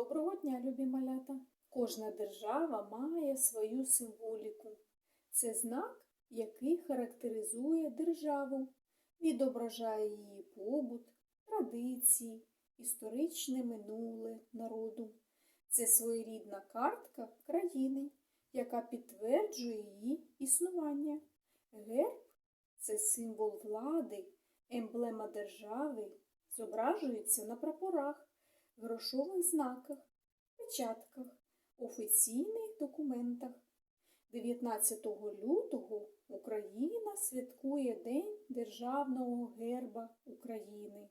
Доброго дня, любі малята! Кожна держава має свою символіку. Це знак, який характеризує державу, відображає її побут, традиції, історичне минуле народу. Це своєрідна картка країни, яка підтверджує її існування. Герб це символ влади, емблема держави, зображується на прапорах грошових знаках, печатках, офіційних документах. 19 лютого Україна святкує День Державного герба України.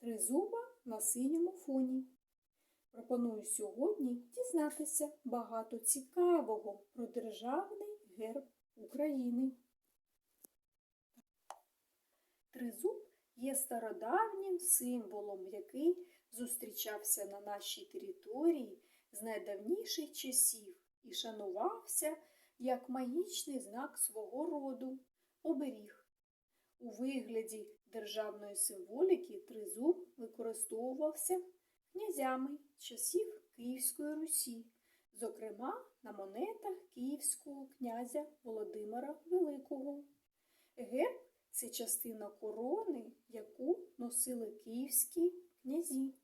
Тризуба на синьому фоні. Пропоную сьогодні дізнатися багато цікавого про Державний герб України. Тризуб є стародавнім символом, який зустрічався на нашій території з найдавніших часів і шанувався як магічний знак свого роду оберіг. У вигляді державної символіки тризуб використовувався князями часів Київської Русі, зокрема на монетах київського князя Володимира Великого. Герб це частина корони, яку носили київські князі.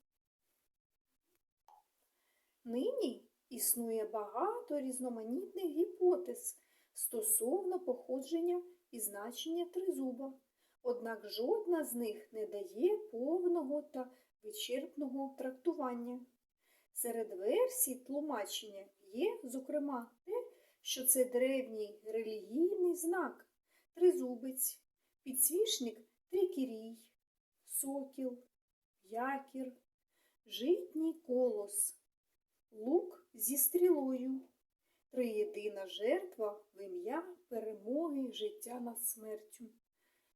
Нині існує багато різноманітних гіпотез стосовно походження і значення тризуба, однак жодна з них не дає повного та вичерпного трактування. Серед версій тлумачення є, зокрема, те, що це древній релігійний знак, тризубець, підсвічник трикірій, сокіл, якір, житній колос, лук зі стрілою, триєдина жертва в ім'я перемоги життя над смертю,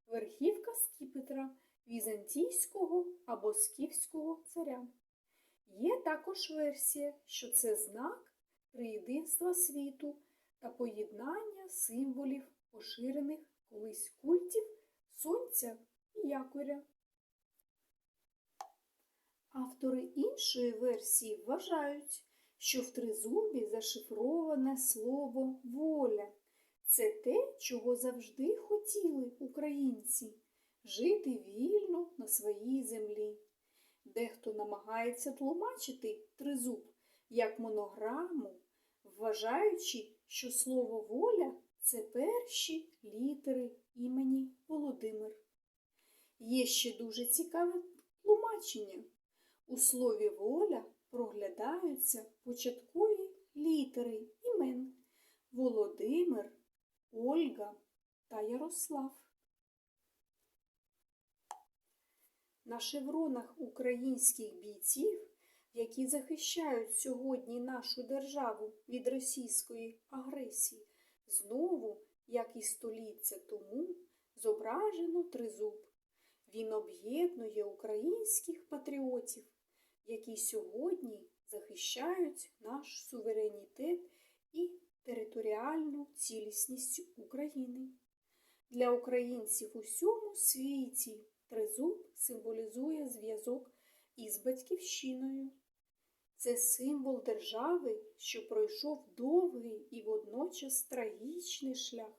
верхівка скіпетра візантійського або скіфського царя. Є також версія, що це знак триєдинства світу та поєднання символів поширених колись культів сонця і якоря. Автори іншої версії вважають, що в тризубі зашифроване слово воля. Це те, чого завжди хотіли українці жити вільно на своїй землі. Дехто намагається тлумачити тризуб як монограму, вважаючи, що слово воля це перші літери імені Володимир. Є ще дуже цікаве тлумачення. У слові воля проглядаються початкові літери імен Володимир, Ольга та Ярослав. На шевронах українських бійців, які захищають сьогодні нашу державу від російської агресії, знову, як і століття тому, зображено тризуб. Він об'єднує українських патріотів, які сьогодні захищають наш суверенітет і територіальну цілісність України. Для українців у всьому світі тризуб символізує зв'язок із батьківщиною. Це символ держави, що пройшов довгий і водночас трагічний шлях,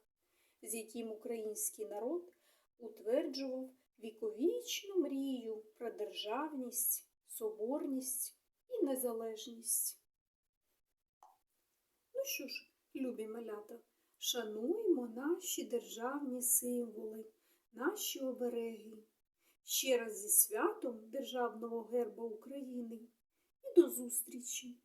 з яким український народ утверджував віковічну мрію про державність, соборність і незалежність. Ну що ж, любі малята, шануємо наші державні символи, наші обереги. Ще раз зі святом Державного герба України і до зустрічі!